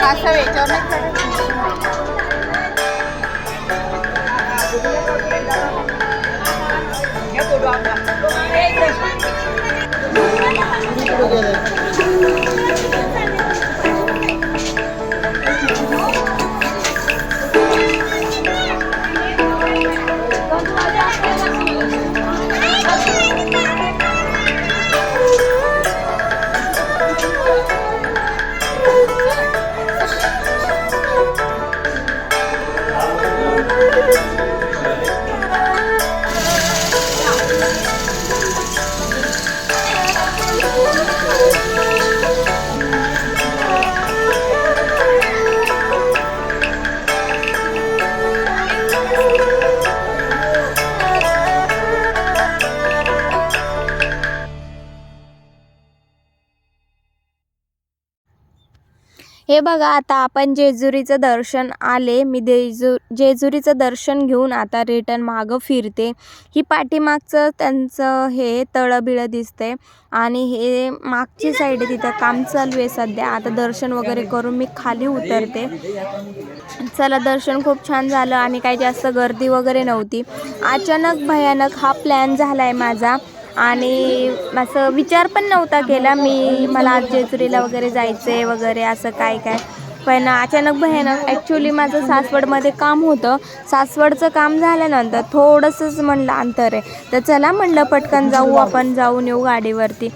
కాస్త వెయిట్ हे बघा आता आपण जेजुरीचं दर्शन आले. मी देजू जेजुरीचं दर्शन घेऊन आता रिटर्न मागं फिरते. ही पाठीमागचं त्यांचं हे तळंबिळं दिसते. आणि हे मागची साईड आहे तिथं काम चालू आहे सध्या. आता दर्शन वगैरे करून मी खाली उतरते. चला दर्शन खूप छान झालं. आणि काही जास्त गर्दी वगैरे नव्हती. अचानक भयानक हा प्लॅन झाला आहे माझा. आणि असं विचार पण नव्हता केला मी मला आज जेजुरीला वगैरे जायचं आहे वगैरे असं काय काय. पण अचानक भयानक ॲक्च्युली माझं सासवडमध्ये काम होतं. सासवडचं काम झाल्यानंतर थोडंसंच म्हणलं अंतर आहे. तर चला म्हणलं पटकन जाऊ आपण जाऊन येऊ गाडीवरती.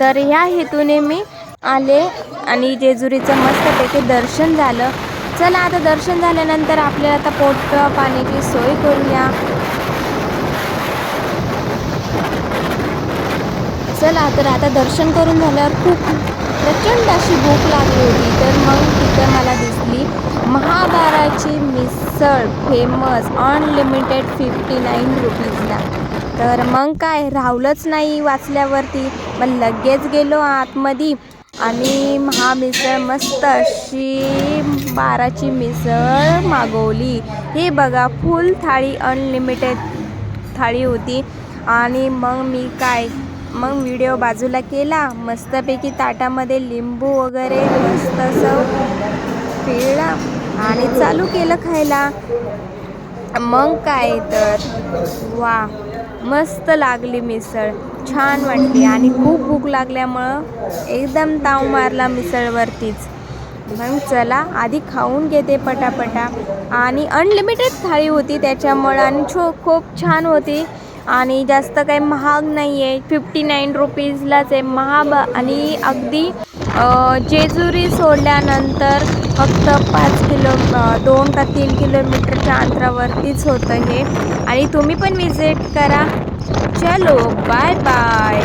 तर ह्या हेतूने मी आले आणि जेजुरीचं मस्तपैकी दर्शन झालं. चला आता दर्शन झाल्यानंतर आपल्याला आता पोट पाण्याची सोय करूया. चला तर आता दर्शन करून झाल्यावर खूप प्रचंड अशी भूक लागली होती. तर मग तिथं मला दिसली महाबाराची मिसळ फेमस अनलिमिटेड फिफ्टी नाईन रुपीजला तर मग काय राहुलंच नाही वाचल्यावरती मग लगेच गेलो आतमध्ये आणि महा मिसळ मस्त अशी बाराची मिसळ मागवली. हे बघा फुल थाळी अनलिमिटेड थाळी होती. आणि मग मी काय मग व्हिडिओ बाजूला केला. मस्तपैकी ताटामध्ये लिंबू वगैरे मस्त असं पिळला आणि चालू केलं खायला. मग काय तर. वा मस्त लागली मिसळ. छान वाटली आणि खूप भूक लागल्यामुळं एकदम ताव मारला मिसळवरतीच. मग चला आधी खाऊन घेते पटापटा. आणि अनलिमिटेड थाळी होती त्याच्यामुळं आणि छो खूप छान होती. आणि जास्त काही महाग नाही आहे. फिफ्टी नाईन रुपीजलाच आहे. महाग आणि अगदी जेजुरी सोडल्यानंतर फक्त पाच किलो दोन का तीन किलोमीटरच्या अंतरावरतीच होतं हे. आणि तुम्ही पण विजिट करा. चलो बाय बाय